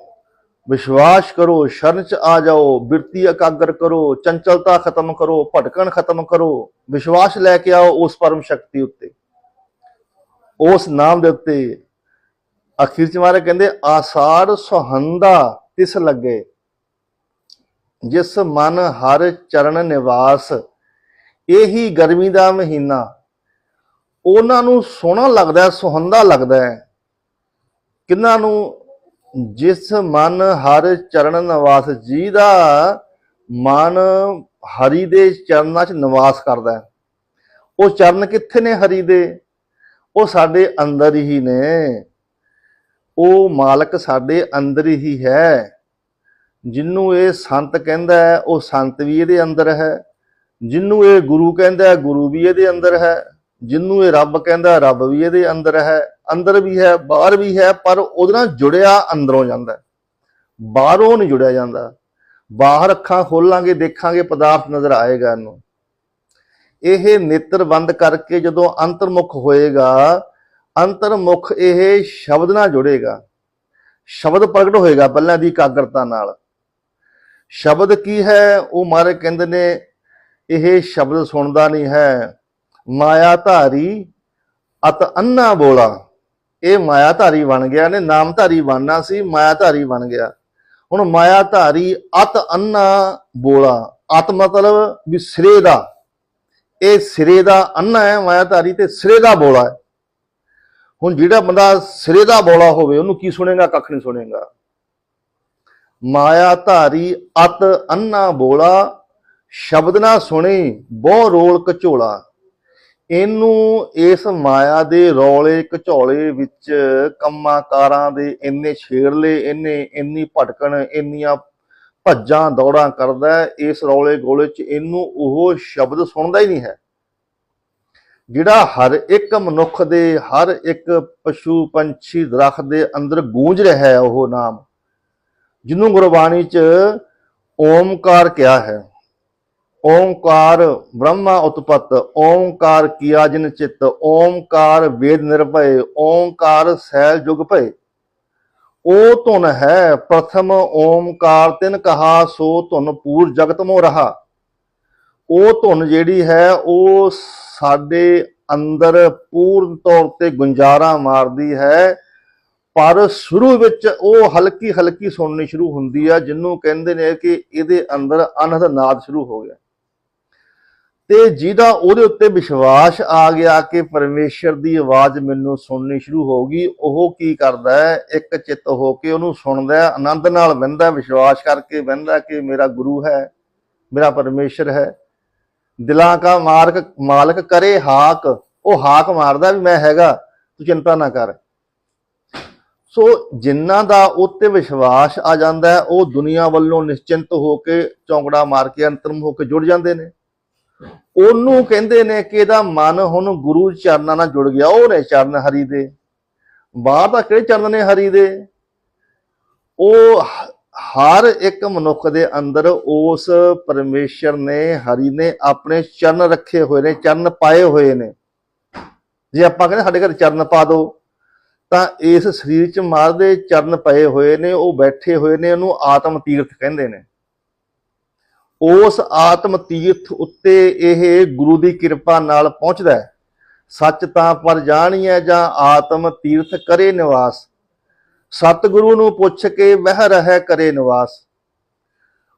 ਵਿਸ਼ਵਾਸ ਕਰੋ ਸ਼ਰਨ ਚ ਆ ਜਾਓ ਬਿਰਤੀ ਇਕਾਗਰ ਕਰੋ ਚੰਚਲਤਾ ਖਤਮ ਕਰੋ ਭਟਕਣ ਖਤਮ ਕਰੋ ਵਿਸ਼ਵਾਸ ਲੈ ਕੇ ਆਓ ਉਸ ਪਰਮ ਸ਼ਕਤੀ ਉੱਤੇ। ਉਸ ਨਾਮ ਦੇ ਉੱਤੇ ਅਖੀਰ ਚ ਮਾਰੇ ਕਹਿੰਦੇ ਆਸਾਰ ਸੁਹੰਦਾ ਤਿਸ ਲੱਗੇ ਜਿਸ ਮਨ ਹਰ ਚਰਨ ਨਿਵਾਸ ਇਹੀ ਗਰਮੀ ਦਾ ਮਹੀਨਾ। ਉਹਨਾਂ ਨੂੰ ਸੋਹਣਾ ਲੱਗਦਾ ਹੈ, ਸੁਹੰਦਾ ਲੱਗਦਾ ਹੈ। ਕਿੰਨਾਂ ਨੂੰ ਜਿਸ ਮਨ ਹਰ ਚਰਨ ਨਿਵਾਸ ਜੀ ਦਾ ਮਨ ਹਰੀ ਦੇ ਚਰਨਾਂ 'ਚ ਨਿਵਾਸ ਕਰਦਾ ਹੈ। ਉਹ ਚਰਨ ਕਿੱਥੇ ਨੇ ਹਰੀ ਦੇ? ਉਹ ਸਾਡੇ ਅੰਦਰ ਹੀ ਨੇ। ਉਹ ਮਾਲਕ ਸਾਡੇ ਅੰਦਰ ਹੀ ਹੈ। ਜਿਹਨੂੰ ਇਹ ਸੰਤ ਕਹਿੰਦਾ ਹੈ, ਉਹ ਸੰਤ ਵੀ ਇਹਦੇ ਅੰਦਰ ਹੈ। ਜਿਹਨੂੰ ਇਹ ਗੁਰੂ ਕਹਿੰਦਾ ਹੈ, ਗੁਰੂ ਵੀ ਇਹਦੇ ਅੰਦਰ ਹੈ। ਜਿਹਨੂੰ ਇਹ ਰੱਬ ਕਹਿੰਦਾ ਰੱਬ ਵੀ ਇਹਦੇ ਅੰਦਰ ਹੈ, ਅੰਦਰ ਵੀ ਹੈ, ਬਾਹਰ ਵੀ ਹੈ, ਪਰ ਉਹਦੇ ਨਾਲ ਜੁੜਿਆ ਅੰਦਰੋਂ ਜਾਂਦਾ ਬਾਹਰੋਂ ਨਹੀਂ ਜੁੜਿਆ ਜਾਂਦਾ। ਬਾਹਰ ਅੱਖਾਂ ਖੋਲਾਂਗੇ, ਦੇਖਾਂਗੇ, ਪਦਾਰਥ ਨਜ਼ਰ ਆਏਗਾ ਇਹਨੂੰ। ਇਹ ਨੇਤਰ ਬੰਦ ਕਰਕੇ ਜਦੋਂ ਅੰਤਰਮੁਖ ਹੋਏਗਾ, ਅੰਤਰਮੁਖ ਇਹ ਸ਼ਬਦ ਨਾਲ ਜੁੜੇਗਾ। ਸ਼ਬਦ ਪ੍ਰਗਟ ਹੋਏਗਾ ਪਹਿਲਾਂ ਦੀ ਇਕਾਗਰਤਾ ਨਾਲ। ਸ਼ਬਦ ਕੀ ਹੈ? ਉਹ ਮਾਰੇ ਕਹਿੰਦੇ ਨੇ, ਇਹ ਸ਼ਬਦ ਸੁਣਦਾ ਨਹੀਂ ਹੈ। ਮਾਇਆ ਧਾਰੀ ਅਤ ਅੰਨਾ ਬੋਲਾ। ਇਹ ਮਾਇਆ ਧਾਰੀ ਬਣ ਗਿਆ ਨੇ ਨਾਮ ਧਾਰੀ ਬਣਨਾ ਸੀ ਮਾਇਆ ਧਾਰੀ ਬਣ ਗਿਆ। ਹੁਣ ਮਾਇਆ ਧਾਰੀ ਅਤ ਅੰਨਾ ਬੋਲਾ। ਅਤ ਮਤਲਬ ਵੀ ਸਿਰੇ ਦਾ। ਇਹ ਸਿਰੇ ਦਾ ਅੰਨਾ ਹੈ ਮਾਇਆ ਧਾਰੀ ਤੇ ਸਿਰੇ ਦਾ ਬੋਲਾ ਹੈ। ਹੁਣ ਜਿਹੜਾ ਬੰਦਾ ਸਿਰੇ ਦਾ ਬੋਲਾ ਹੋਵੇ, ਉਹਨੂੰ ਕੀ ਸੁਣੇਗਾ, ਕੱਖ ਨਹੀਂ ਸੁਣੇਗਾ। ਮਾਇਆ ਧਾਰੀ ਅਤ ਅੰਨਾ ਬੋਲਾ, ਸ਼ਬਦ ਨਾ ਸੁਣੇ, ਬਹੁ ਰੋਲ ਕਚੋਲਾ ਇਹਨੂੰ ਇਸ ਮਾਇਆ ਦੇ ਰੌਲੇ ਘਚੌਲੇ ਵਿੱਚ ਕੰਮਾਂ ਕਾਰਾਂ ਦੇ ਇੰਨੇ ਛੇੜਲੇ, ਇੰਨੇ, ਇੰਨੀ ਭਟਕਣ, ਇੰਨੀਆਂ ਭੱਜਾਂ ਦੌੜਾਂ ਕਰਦਾ ਇਸ ਰੌਲੇ ਗੋਲੇ 'ਚ ਇਹਨੂੰ ਉਹ ਸ਼ਬਦ ਸੁਣਦਾ ਹੀ ਨਹੀਂ ਹੈ। ਜਿਹੜਾ ਹਰ ਇੱਕ ਮਨੁੱਖ ਦੇ, ਹਰ ਇੱਕ ਪਸ਼ੂ ਪੰਛੀ ਦਰਖਤ ਦੇ ਅੰਦਰ ਗੂੰਜ ਰਿਹਾ ਹੈ, ਉਹ ਨਾਮ, ਜਿਹਨੂੰ ਗੁਰਬਾਣੀ 'ਚ ਓਮਕਾਰ ਕਿਹਾ ਹੈ। ਓਮਕਾਰ ਬ੍ਰਹਮਾ ਉਤਪਤ ਓਮਕਾਰ ਕੀਆ ਜਿਨ ਚਿਤ ਓਮਕਾਰ ਵੇਦ ਨਿਰਭੈ ਓਮਕਾਰ ਸੈਲ ਜੁਗ ਭੈ। ਉਹ ਧੁਨ ਹੈ ਪ੍ਰਥਮ ਓਮਕਾਰ ਤਿਨ ਕਹਾ, ਸੋ ਧੁਨ ਪੂਰ ਜਗਤ ਮੋ ਰਹਾ। ਉਹ ਧੁਨ ਜਿਹੜੀ ਹੈ ਉਹ ਸਾਡੇ ਅੰਦਰ ਪੂਰਨ ਤੌਰ ਤੇ ਗੁੰਜਾਰਾ ਮਾਰਦੀ ਹੈ। ਪਰ ਸ਼ੁਰੂ ਵਿੱਚ ਉਹ ਹਲਕੀ ਹਲਕੀ ਸੁਣਨੀ ਸ਼ੁਰੂ ਹੁੰਦੀ ਆ ਜਿਹਨੂੰ ਕਹਿੰਦੇ ਨੇ ਕਿ ਇਹਦੇ ਅੰਦਰ ਅਨਹਦ ਨਾਦ ਸ਼ੁਰੂ ਹੋ ਗਿਆ। ਤੇ ਜਿਹਦਾ ਉਹਦੇ ਉੱਤੇ ਵਿਸ਼ਵਾਸ ਆ ਗਿਆ ਕਿ ਪਰਮੇਸ਼ਰ ਦੀ ਆਵਾਜ਼ ਮੈਨੂੰ ਸੁਣਨੀ ਸ਼ੁਰੂ ਹੋ ਗਈ, ਉਹ ਕੀ ਕਰਦਾ ਹੈ? ਇੱਕ ਚਿੱਤ ਹੋ ਕੇ ਉਹਨੂੰ ਸੁਣਦਾ ਹੈ, ਆਨੰਦ ਨਾਲ ਬਹਿੰਦਾ ਵਿਸ਼ਵਾਸ ਕਰਕੇ ਬਹਿੰਦਾ ਕਿ ਮੇਰਾ ਗੁਰੂ ਹੈ, ਮੇਰਾ ਪਰਮੇਸ਼ਰ ਹੈ। ਦਿਲਾਂ ਕਾ ਮਾਰਕ, ਮਾਲਕ ਕਰੇ ਹਾਕ, ਉਹ ਹਾਕ ਮਾਰਦਾ ਵੀ ਮੈਂ ਹੈਗਾ, ਤੂੰ ਚਿੰਤਾ ਨਾ ਕਰ। ਸੋ ਜਿਨ੍ਹਾਂ ਦਾ ਉੱਤੇ ਵਿਸ਼ਵਾਸ ਆ ਜਾਂਦਾ ਉਹ ਦੁਨੀਆ ਵੱਲੋਂ ਨਿਸ਼ਚਿੰਤ ਹੋ ਕੇ ਚੌਂਕੜਾ ਮਾਰ ਕੇ ਅੰਤਰਮ ਹੋ ਕੇ ਜੁੜ ਜਾਂਦੇ ਨੇ। ਉਹਨੂੰ ਕਹਿੰਦੇ ਨੇ ਕਿ ਇਹਦਾ ਮਨ ਹੁਣ ਗੁਰੂ ਚਰਨਾਂ ਨਾਲ ਜੁੜ ਗਿਆ, ਉਹ ਨੇ ਚਰਨ ਹਰੀ ਦੇ। ਬਾਹਰ ਦਾ ਕਿਹੜੇ ਚਰਨ ਨੇ ਹਰੀ ਦੇ? ਉਹ ਹਰ ਇੱਕ ਮਨੁੱਖ ਦੇ ਅੰਦਰ ਉਸ ਪਰਮੇਸ਼ਰ ਨੇ, ਹਰੀ ਨੇ ਆਪਣੇ ਚਰਨ ਰੱਖੇ ਹੋਏ ਨੇ, ਚਰਨ ਪਾਏ ਹੋਏ ਨੇ। ਜੇ ਆਪਾਂ ਕਹਿੰਦੇ ਸਾਡੇ ਘਰ ਚਰਨ ਪਾ ਦਿਓ ਤਾਂ ਇਸ ਸਰੀਰ 'ਚ ਮਾਰ ਦੇ ਚਰਨ ਪਏ ਹੋਏ ਨੇ, ਉਹ ਬੈਠੇ ਹੋਏ ਨੇ, ਉਹਨੂੰ ਆਤਮ ਤੀਰਥ ਕਹਿੰਦੇ ਨੇ। ਉਸ ਆਤਮ ਤੀਰਥ ਉੱਤੇ ਇਹ ਗੁਰੂ ਦੀ ਕਿਰਪਾ ਨਾਲ ਪਹੁੰਚਦਾ ਹੈ। ਸੱਚ ਤਾਂ ਪਰ ਜਾਣੀਐ ਜਾਂ ਆਤਮ ਤੀਰਥ ਕਰੇ ਨਿਵਾਸ। ਸਤਿਗੁਰੂ ਨੂੰ ਪੁੱਛ ਕੇ ਵਹਿ ਰਹਿ ਕਰੇ ਨਿਵਾਸ।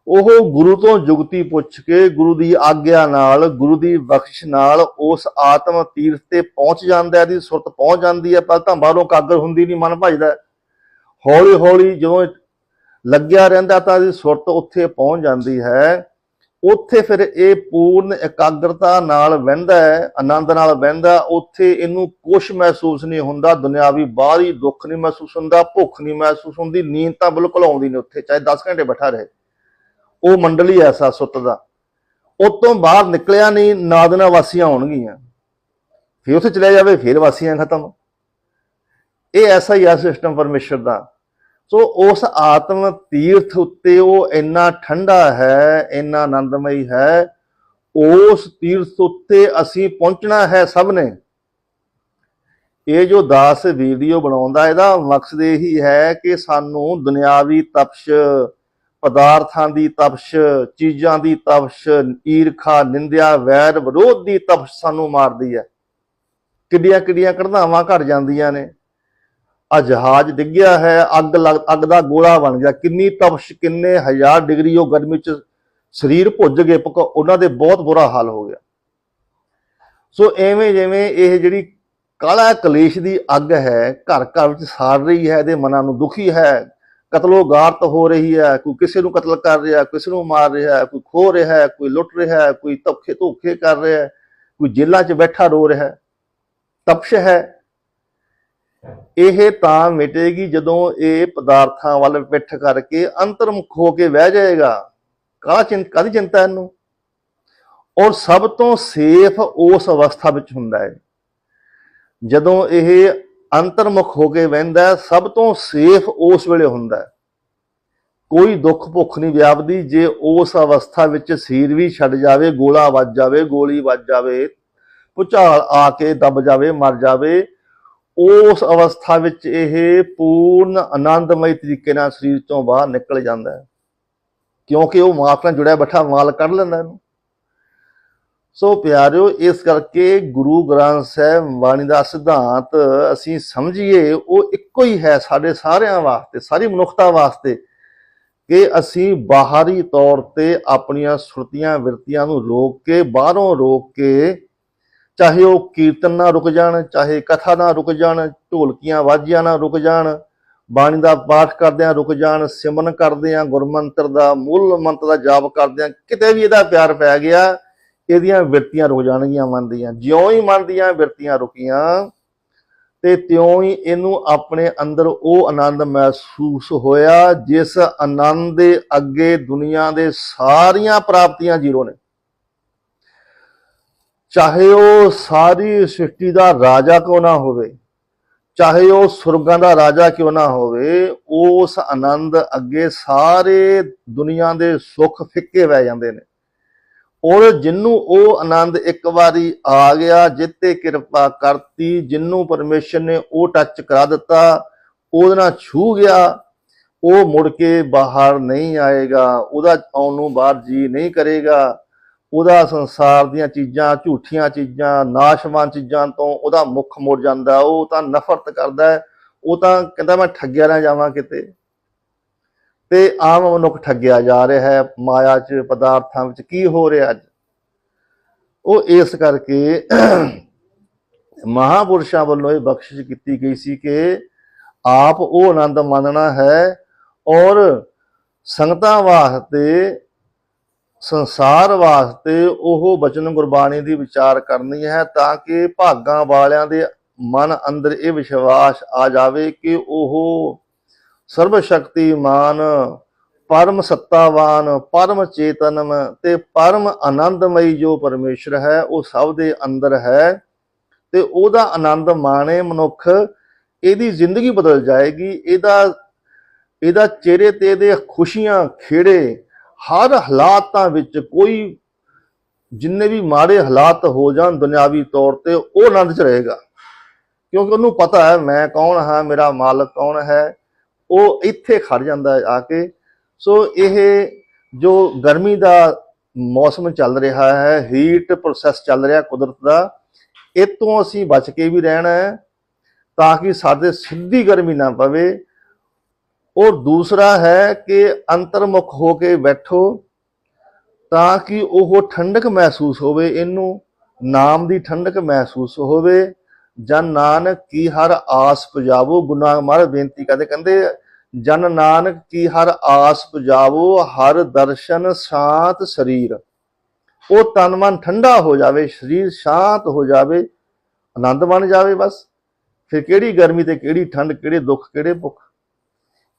ਉਹ ਗੁਰੂ ਤੋਂ ਜੁਗਤੀ ਪੁੱਛ ਕੇ ਗੁਰੂ ਦੀ ਆਗਿਆ ਨਾਲ, ਗੁਰੂ ਦੀ ਬਖਸ਼ ਨਾਲ ਉਸ ਆਤਮ ਤੀਰਥ ਤੇ ਪਹੁੰਚ ਜਾਂਦਾ ਹੈ। ਦੀ ਸੁਰਤ ਪਹੁੰਚ ਜਾਂਦੀ ਹੈ, ਪਰ ਤਾਂ ਬਾਹਰੋਂ ਕਾਗਰ ਹੁੰਦੀ ਨਹੀਂ, ਮਨ ਭਜਦਾ ਹੌਲੀ ਹੌਲੀ ਜਦੋਂ ਲੱਗਿਆ ਰਹਿੰਦਾ ਤਾਂ ਦੀ ਸੁਰਤ ਉੱਥੇ ਪਹੁੰਚ ਜਾਂਦੀ ਹੈ। ਉੱਥੇ ਫਿਰ ਇਹ ਪੂਰਨ ਇਕਾਗਰਤਾ ਨਾਲ ਵਹਿੰਦਾ ਹੈ, ਆਨੰਦ ਨਾਲ ਵਹਿੰਦਾ ਉੱਥੇ ਇਹਨੂੰ ਕੁਛ ਮਹਿਸੂਸ ਨਹੀਂ ਹੁੰਦਾ, ਦੁਨਿਆਵੀ ਬਾਹਰੀ ਦੁੱਖ ਨਹੀਂ ਮਹਿਸੂਸ ਹੁੰਦਾ, ਭੁੱਖ ਨਹੀਂ ਮਹਿਸੂਸ ਹੁੰਦੀ, ਨੀਂਦ ਤਾਂ ਬਿਲਕੁਲ ਆਉਂਦੀ ਨਹੀਂ ਉੱਥੇ, ਚਾਹੇ 10 ਘੰਟੇ ਬੈਠਾ ਰਹੇ। ਉਹ ਮੰਡਲ ਹੀ ਐਸਾ ਸੁੱਤ ਦਾ। ਉਤੋਂ ਬਾਹਰ ਨਿਕਲਿਆ ਨਹੀਂ ਨਾਦਨਾ ਵਾਸੀਆਂ ਹੋਣਗੀਆਂ ਫਿਰ ਉੱਥੇ ਚਲੇ ਜਾਵੇ, ਫਿਰ ਵਾਸੀਆਂ ਖਤਮ। ਇਹ ਐਸਾ ਹੀ ਆ ਸਿਸਟਮ ਪਰਮੇਸ਼ਰ ਦਾ। ਸੋ ਉਸ ਆਤਮ ਤੀਰਥ ਉੱਤੇ ਉਹ ਇੰਨਾ ਠੰਡਾ ਹੈ, ਇੰਨਾ ਆਨੰਦਮਈ ਹੈ, ਉਸ ਤੀਰਥ ਉੱਤੇ ਅਸੀਂ ਪਹੁੰਚਣਾ ਹੈ ਸਭ ਨੇ। ਇਹ ਜੋ ਦਾਸ ਵੀਡੀਓ ਬਣਾਉਂਦਾ, ਇਹਦਾ ਮਕਸਦ ਇਹੀ ਹੈ ਕਿ ਸਾਨੂੰ ਦੁਨਿਆਵੀ ਤਪਸ਼, ਪਦਾਰਥਾਂ ਦੀ ਤਪਸ਼, ਚੀਜ਼ਾਂ ਦੀ ਤਪਸ਼, ਈਰਖਾ, ਨਿੰਦਿਆ, ਵੈਰ ਵਿਰੋਧ ਦੀ ਤਪਸ਼ ਸਾਨੂੰ ਮਾਰਦੀ ਹੈ। ਕਿੱਡੀਆਂ ਕਿੱਡੀਆਂ ਕਢਨਾਵਾਂ ਘਟ ਜਾਂਦੀਆਂ ਨੇ। ਆ ਜਹਾਜ਼ ਡਿੱਗਿਆ ਹੈ, ਅੱਗ ਲੱਗ, ਅੱਗ ਦਾ ਗੋਲਾ ਬਣ ਗਿਆ। ਕਿੰਨੀ ਤਪਸ਼, ਕਿੰਨੇ ਹਜ਼ਾਰ ਡਿਗਰੀ ਉਹ ਗਰਮੀ ਚ ਸਰੀਰ ਭੁੱਜ ਗਏ ਉਹਨਾਂ ਦੇ ਬਹੁਤ ਬੁਰਾ ਹਾਲ ਹੋ ਗਿਆ। ਸੋ ਐਵੇਂ ਜਿਵੇਂ ਇਹ ਜਿਹੜੀ ਕਾਲਾ ਕਲੇਸ਼ ਦੀ ਅੱਗ ਹੈ ਘਰ ਘਰ ਵਿੱਚ ਸਾੜ ਰਹੀ ਹੈ, ਇਹਦੇ ਮਨਾਂ ਨੂੰ ਦੁਖੀ ਹੈ, ਕਤਲੋਗਾਰਤ ਹੋ ਰਹੀ ਹੈ, ਕੋਈ ਕਿਸੇ ਨੂੰ ਕਤਲ ਕਰ ਰਿਹਾ ਕਿਸੇ ਨੂੰ ਮਾਰ ਰਿਹਾ, ਕੋਈ ਖੋ ਰਿਹਾ, ਕੋਈ ਲੁੱਟ ਰਿਹਾ, ਕੋਈ ਧੋਖੇ ਧੋਖੇ ਕਰ ਰਿਹਾ, ਕੋਈ ਜੇਲ੍ਹਾਂ 'ਚ ਬੈਠਾ ਰੋ ਰਿਹਾ। ਤਪਸ਼ ਹੈ ਇਹ ਤਾਂ ਮਿਟੇਗੀ ਜਦੋਂ ਇਹ ਪਦਾਰਥਾਂ ਵੱਲ ਪਿੱਠ ਕਰਕੇ ਅੰਤਰਮੁਖ ਹੋ ਕੇ ਬਹਿ ਜਾਏਗਾ। ਕਾਹ ਚਿੰਤਾ ਕਾਹਦੀ ਚਿੰਤਾ ਇਹਨੂੰ? ਔਰ ਸਭ ਤੋਂ ਸੇਫ ਉਸ ਅਵਸਥਾ ਵਿੱਚ ਹੁੰਦਾ ਹੈ। ਜਦੋਂ ਇਹ ਅੰਤਰਮੁਖ ਹੋ ਕੇ ਬਹਿੰਦਾ ਸਭ ਤੋਂ ਸੇਫ ਉਸ ਵੇਲੇ ਹੁੰਦਾ ਹੈ। ਕੋਈ ਦੁੱਖ ਭੁੱਖ ਨਹੀਂ ਵਿਆਪਦੀ। ਜੇ ਉਸ ਅਵਸਥਾ ਵਿੱਚ ਸੀਰ ਵੀ ਛੱਡ ਜਾਵੇ, ਗੋਲਾ ਵੱਜ ਜਾਵੇ, ਗੋਲੀ ਵੱਜ ਜਾਵੇ, ਭੁਚਾਲ ਆ ਕੇ ਦਬ ਜਾਵੇ, ਮਰ ਜਾਵੇ ਉਸ ਅਵਸਥਾ ਵਿੱਚ ਇਹ ਪੂਰਨ ਆਨੰਦਮਈ ਤਰੀਕੇ ਨਾਲ ਸਰੀਰ ਤੋਂ ਬਾਹਰ ਨਿਕਲ ਜਾਂਦਾ ਹੈ। ਕਿਉਂਕਿ ਉਹ ਮਾਲਕ ਨਾਲ ਜੁੜਿਆ ਬੈਠਾ ਮਾਲ ਕੱਢ ਲੈਂਦਾ ਇਹਨੂੰ। ਸੋ ਪਿਆਰਿਓ, ਇਸ ਕਰਕੇ ਗੁਰੂ ਗ੍ਰੰਥ ਸਾਹਿਬ ਬਾਣੀ ਦਾ ਸਿਧਾਂਤ ਅਸੀਂ ਸਮਝੀਏ, ਉਹ ਇੱਕੋ ਹੀ ਹੈ ਸਾਡੇ ਸਾਰਿਆਂ ਵਾਸਤੇ, ਸਾਰੀ ਮਨੁੱਖਤਾ ਵਾਸਤੇ ਕਿ ਅਸੀਂ ਬਾਹਰੀ ਤੌਰ ਤੇ ਆਪਣੀਆਂ ਸੁਰਤੀਆਂ, ਵਿਰਤੀਆਂ ਨੂੰ ਰੋਕ ਕੇ, ਬਾਹਰੋਂ ਰੋਕ ਕੇ ਚਾਹੇ ਉਹ ਕੀਰਤਨ ਨਾ ਰੁਕ ਜਾਣ, ਚਾਹੇ ਕਥਾ ਨਾ ਰੁਕ ਜਾਣ, ਢੋਲਕੀਆਂ ਵਾਜੀਆਂ ਨਾ ਰੁਕ ਜਾਣ, ਬਾਣੀ ਦਾ ਪਾਠ ਕਰਦਿਆਂ ਰੁਕ ਜਾਣ, ਸਿਮਰਨ ਕਰਦਿਆਂ ਗੁਰਮੰਤਰ ਦਾ, ਮੂਲ ਮੰਤਰ ਦਾ ਜਾਪ ਕਰਦਿਆਂ ਕਿਤੇ ਵੀ ਇਹਦਾ ਪਿਆਰ ਪੈ ਗਿਆ, ਇਹਦੀਆਂ ਵਿਰਤੀਆਂ ਰੁਕ ਜਾਣਗੀਆਂ ਮਨ ਦੀਆਂ। ਜਿਉਂ ਹੀ ਮਨ ਦੀਆਂ ਵਿਰਤੀਆਂ ਰੁਕੀਆਂ, ਤੇ ਤਿਉਂ ਹੀ ਇਹਨੂੰ ਆਪਣੇ ਅੰਦਰ ਉਹ ਆਨੰਦ ਮਹਿਸੂਸ ਹੋਇਆ, ਜਿਸ ਆਨੰਦ ਦੇ ਅੱਗੇ ਦੁਨੀਆ ਦੇ ਸਾਰੀਆਂ ਪ੍ਰਾਪਤੀਆਂ ਜ਼ੀਰੋ ਨੇ। ਚਾਹੇ ਉਹ ਸਾਰੀ ਸ੍ਰਿਸ਼ਟੀ ਦਾ ਰਾਜਾ ਕਿਉਂ ਨਾ ਹੋਵੇ, ਚਾਹੇ ਉਹ ਸੁਰਗਾਂ ਦਾ ਰਾਜਾ ਕਿਉਂ ਨਾ ਹੋਵੇ, ਉਸ ਆਨੰਦ ਅੱਗੇ ਸਾਰੇ ਦੁਨੀਆ ਦੇ ਸੁੱਖ ਫਿੱਕੇ ਪੈ ਜਾਂਦੇ ਨੇ। ਔਰ ਜਿੰਨੂੰ ਉਹ ਆਨੰਦ ਇੱਕ ਵਾਰੀ ਆ ਗਿਆ, ਜਿੱਤੇ ਕਿਰਪਾ ਕਰਤੀ, ਜਿੰਨੂੰ ਪਰਮੇਸ਼ਰ ਨੇ ਉਹ ਟੱਚ ਕਰਾ ਦਿੱਤਾ, ਉਹਦੇ ਨਾਲ ਛੂ ਗਿਆ, ਉਹ ਮੁੜ ਕੇ ਬਾਹਰ ਨਹੀਂ ਆਏਗਾ, ਉਹਦਾ ਆਉਣ ਨੂੰ ਬਾਹਰ ਜੀ ਨਹੀਂ ਕਰੇਗਾ। ਉਹਦਾ ਸੰਸਾਰ ਦੀਆਂ ਚੀਜ਼ਾਂ, ਝੂਠੀਆਂ ਚੀਜ਼ਾਂ, ਨਾਸ਼ਵਾਨ ਚੀਜ਼ਾਂ ਤੋਂ ਉਹਦਾ ਮੁੱਖ ਮੁੜ ਜਾਂਦਾ ਉਹ ਤਾਂ ਨਫ਼ਰਤ ਕਰਦਾ ਹੈ। ਉਹ ਤਾਂ ਕਹਿੰਦਾ ਮੈਂ ਠੱਗਿਆ ਨਾ ਜਾਵਾਂ ਕਿਤੇ। ਤੇ ਆਮ ਮਨੁੱਖ ਠੱਗਿਆ ਜਾ ਰਿਹਾ ਹੈ ਮਾਇਆ 'ਚ, ਪਦਾਰਥਾਂ ਵਿੱਚ। ਕੀ ਹੋ ਰਿਹਾ ਅੱਜ? ਉਹ ਇਸ ਕਰਕੇ ਮਹਾਪੁਰਸ਼ਾਂ ਵੱਲੋਂ ਇਹ ਬਖਸ਼ਿਸ਼ ਕੀਤੀ ਗਈ ਸੀ ਕਿ ਆਪ ਉਹ ਆਨੰਦ ਮੰਨਣਾ ਹੈ ਔਰ ਸੰਗਤਾਂ ਵਾਸਤੇ ਸੰਸਾਰ ਵਾਸਤੇ ਉਹ ਬਚਨ ਗੁਰਬਾਣੀ ਦੀ ਵਿਚਾਰ ਕਰਨੀ ਹੈ ਤਾਂ ਕਿ ਭਾਗਾਂ ਵਾਲਿਆਂ ਦੇ ਮਨ ਅੰਦਰ ਇਹ ਵਿਸ਼ਵਾਸ ਆ ਜਾਵੇ ਕਿ ਉਹ ਸਰਵ ਸ਼ਕਤੀਮਾਨ ਪਰਮ ਸੱਤਾਵਾਨ, ਪਰਮ ਚੇਤਨਮ ਤੇ ਪਰਮ ਆਨੰਦਮਈ ਜੋ ਪਰਮੇਸ਼ਰ ਹੈ, ਉਹ ਸਭ ਦੇ ਅੰਦਰ ਹੈ ਤੇ ਉਹਦਾ ਆਨੰਦ ਮਾਣੇ ਮਨੁੱਖ, ਇਹਦੀ ਜ਼ਿੰਦਗੀ ਬਦਲ ਜਾਏਗੀ, ਇਹਦਾ ਇਹਦਾ ਚਿਹਰੇ ਤੇ ਇਹਦੇ ਖੁਸ਼ੀਆਂ ਖੇੜੇ ਹਰ ਹਾਲਾਤਾਂ ਵਿੱਚ ਕੋਈ ਜਿੰਨੇ ਵੀ ਮਾੜੇ ਹਾਲਾਤ ਹੋ ਜਾਣ ਦੁਨਿਆਵੀ ਤੌਰ ਤੇ, ਉਹ ਆਨੰਦ ਚ ਰਹੇਗਾ। ਕਿਉਂਕਿ ਉਹਨੂੰ ਪਤਾ ਹੈ, ਮੈਂ ਕੌਣ ਹਾਂ, ਮੇਰਾ ਮਾਲਕ ਕੌਣ ਹੈ, ਉਹ ਇੱਥੇ ਖੜ ਜਾਂਦਾ ਆ ਕੇ। ਸੋ ਇਹ ਜੋ ਗਰਮੀ ਦਾ ਮੌਸਮ ਚੱਲ ਰਿਹਾ ਹੈ ਹੀਟ ਪ੍ਰੋਸੈਸ ਚੱਲ ਰਿਹਾ ਕੁਦਰਤ ਦਾ ਇਹ ਤੋਂ ਅਸੀਂ ਬਚ ਕੇ ਵੀ ਰਹਿਣਾ ਹੈ, ਤਾਂ ਕਿ ਸਾਡੇ ਸਿੱਧੀ ਗਰਮੀ ਨਾ ਪਵੇ। ਔਰ ਦੂਸਰਾ ਹੈ ਕਿ ਅੰਤਰਮੁਖ ਹੋ ਕੇ ਬੈਠੋ ਤਾਂ ਕਿ ਉਹ ਠੰਡਕ ਮਹਿਸੂਸ ਹੋਵੇ, ਇਹਨੂੰ ਨਾਮ ਦੀ ਠੰਡਕ ਮਹਿਸੂਸ ਹੋਵੇ। ਜਨ ਨਾਨਕ ਕੀ ਹਰ ਆਸ ਪੁਜਾਵੋ ਗੁਨਾਹ ਮਾਰ ਬੇਨਤੀ ਕਰਦੇ, ਕਹਿੰਦੇ, ਜਨ ਨਾਨਕ ਕੀ ਹਰ ਆਸ ਪੁਜਾਵੋ, ਹਰ ਦਰਸ਼ਨ ਸ਼ਾਂਤ ਸਰੀਰ। ਉਹ ਤਨ ਮਨ ਠੰਡਾ ਹੋ ਜਾਵੇ, ਸਰੀਰ ਸ਼ਾਂਤ ਹੋ ਜਾਵੇ, ਆਨੰਦ ਬਣ ਜਾਵੇ ਬਸ। ਫਿਰ ਕਿਹੜੀ ਗਰਮੀ ਤੇ ਕਿਹੜੀ ਠੰਡ, ਕਿਹੜੇ ਦੁੱਖ, ਕਿਹੜੇ ਭੁੱਖ?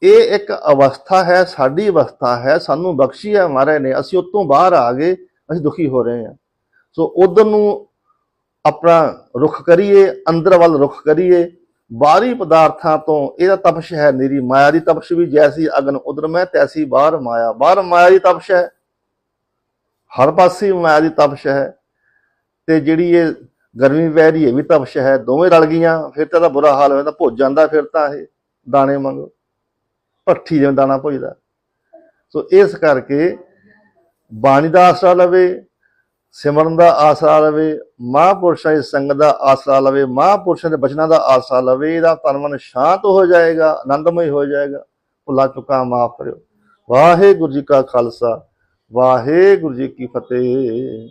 ਇਹ ਇੱਕ ਅਵਸਥਾ ਹੈ, ਸਾਡੀ ਅਵਸਥਾ ਹੈ, ਸਾਨੂੰ ਬਖਸ਼ੀ ਹੈ ਮਹਾਰਾਜ ਨੇ। ਅਸੀਂ ਉਤੋਂ ਬਾਹਰ ਆ ਗਏ, ਅਸੀਂ ਦੁਖੀ ਹੋ ਰਹੇ ਹਾਂ। ਸੋ ਉਧਰ ਨੂੰ ਆਪਣਾ ਰੁਖ ਕਰੀਏ, ਅੰਦਰ ਵੱਲ ਰੁਖ ਕਰੀਏ। ਬਾਹਰੀ ਪਦਾਰਥਾਂ ਤੋਂ ਇਹਦਾ ਤਪਸ਼ ਹੈ ਮੇਰੀ ਮਾਇਆ ਦੀ ਤਪਸ਼ ਵੀ ਜੈਸੀ ਅਗਨ ਉਧਰ ਮੈਂ ਤੈਸੀ ਬਾਹਰ ਮਾਇਆ। ਬਾਹਰ ਮਾਇਆ ਦੀ ਤਪਸ਼ ਹੈ, ਹਰ ਪਾਸੇ ਮਾਇਆ ਦੀ ਤਪਸ਼ ਹੈ। ਤੇ ਜਿਹੜੀ ਇਹ ਗਰਮੀ ਪੈ ਰਹੀ ਹੈ ਵੀ ਤਪਸ਼ ਹੈ। ਦੋਵੇਂ ਰਲ ਗਈਆਂ, ਫਿਰ ਤਾਂ ਇਹਦਾ ਬੁਰਾ ਹਾਲ ਹੋ ਜਾਂਦਾ ਭੁੱਜ ਜਾਂਦਾ ਫਿਰ ਤਾਂ ਇਹ ਦਾਣੇ ਵਾਂਗੂ। ਭੱਠੀ ਜਿਵੇਂ ਦਾਣਾ ਭੁੱਜਦਾ। ਸੋ ਇਸ ਕਰਕੇ ਬਾਣੀ ਦਾ ਆਸਰਾ ਲਵੇ, ਸਿਮਰਨ ਦਾ ਆਸਰਾ ਲਵੇ, ਮਹਾਂਪੁਰਸ਼ਾਂ ਦੀ ਸੰਗਤ ਦਾ ਆਸਰਾ ਲਵੇ, ਮਹਾਂਪੁਰਸ਼ਾਂ ਦੇ ਬਚਨਾਂ ਦਾ ਆਸਰਾ ਲਵੇ, ਇਹਦਾ ਤਨ ਮਨ ਸ਼ਾਂਤ ਹੋ ਜਾਏਗਾ, ਆਨੰਦਮਈ ਹੋ ਜਾਏਗਾ। ਭੁੱਲਾ ਚੁੱਕਾ ਮਾਫ ਕਰਿਓ। ਵਾਹਿਗੁਰੂ ਜੀ ਕਾ ਖਾਲਸਾ, ਵਾਹਿਗੁਰੂ ਜੀ ਕੀ ਫਤਿਹ।